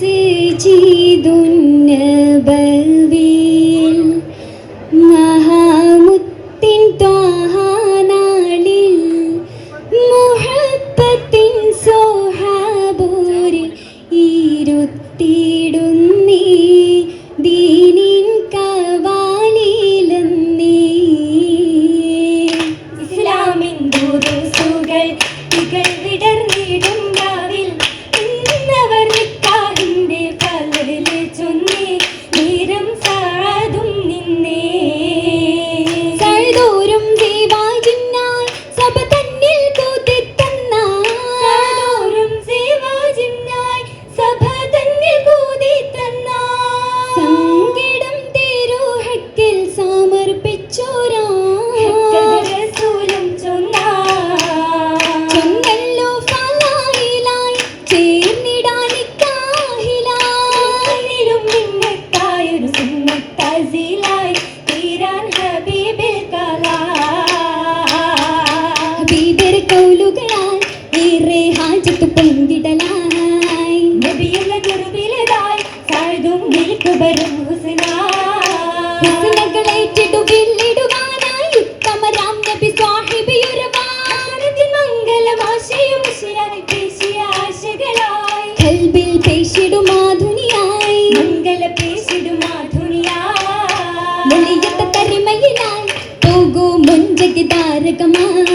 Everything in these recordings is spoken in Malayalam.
മസ്ജിദുന്നബവി കൗലുകളാൽ ഏറെ ഹാജത്ത് പൊന്തിടലായി നബിയുള്ള കുറുവിലതായി സാഴുതും വിൽക്കുബരും താരകമാ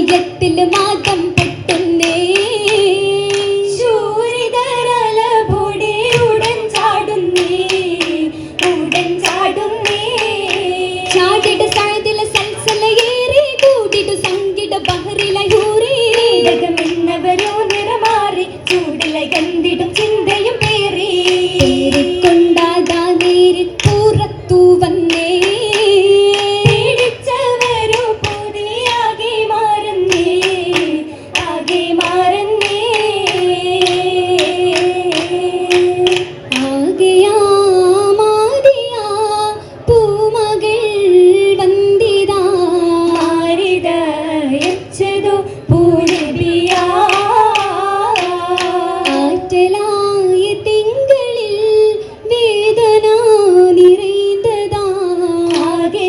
കായികത്തിൽ മാ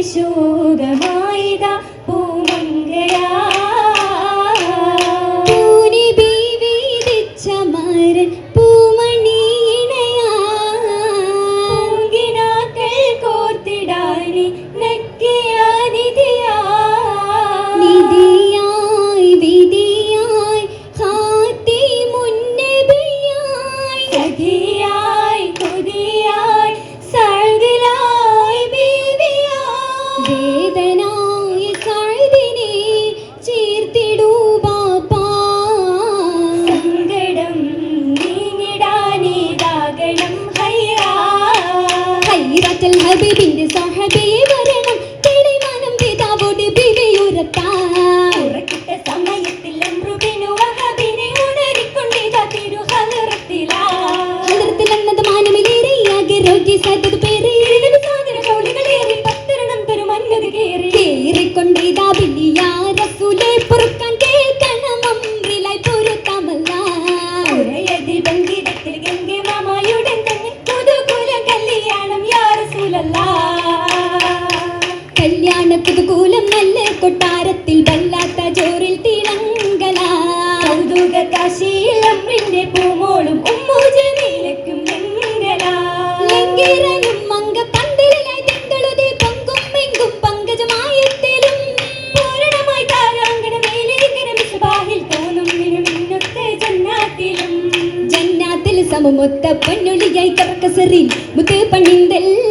ശോകമായിതാ കൊട്ടാരത്തിൽ വല്ലാത്ത ചോറിൽ തിരങ്കല കൗതുക കാശിയിൽ അമ്രിന്റെ പൂമോളും ഉമ്മൂജനയിലക്കും ലങ്കരലും മങ്ക പന്തലിലായി ജന്നാത്തിൽ സമമൊത്ത പൊന്നൊളിയായി കർക്കസറിൽ മുത്ത് പണിന്തല്ല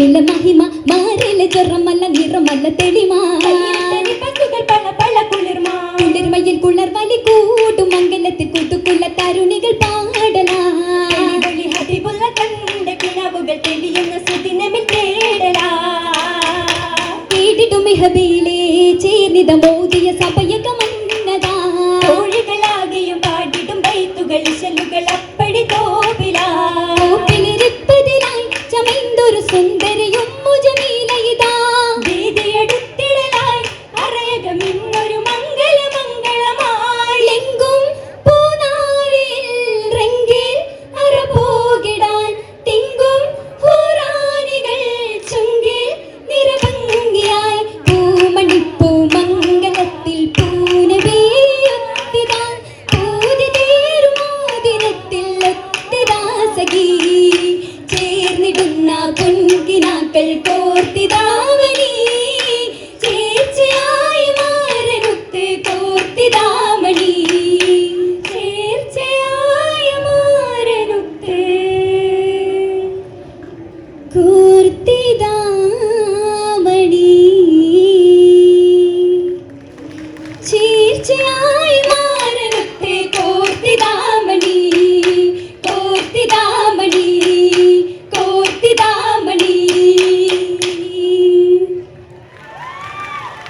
மண்ணில மகிமா மாறில ஜொரமல்ல நிறமல்ல தெளிமா பசுகள் பல பல குளிர்மா. குளிர்மையில் குளர் வலி கூட்டும் மங்கலத்தில் கூட்டுக்குள்ள தருணிகள் பாடலா. அதிபுள்ள கண்ட கிணவுகள் தெளியும் சுதினமில் தேடலா. கேட்டிடும் மிகபிலே சேர்நித மோதிய சபைய கமல ചേർന്നിടുന്ന പൊൻകിനാക്കൾ കോർത്തിതാവനി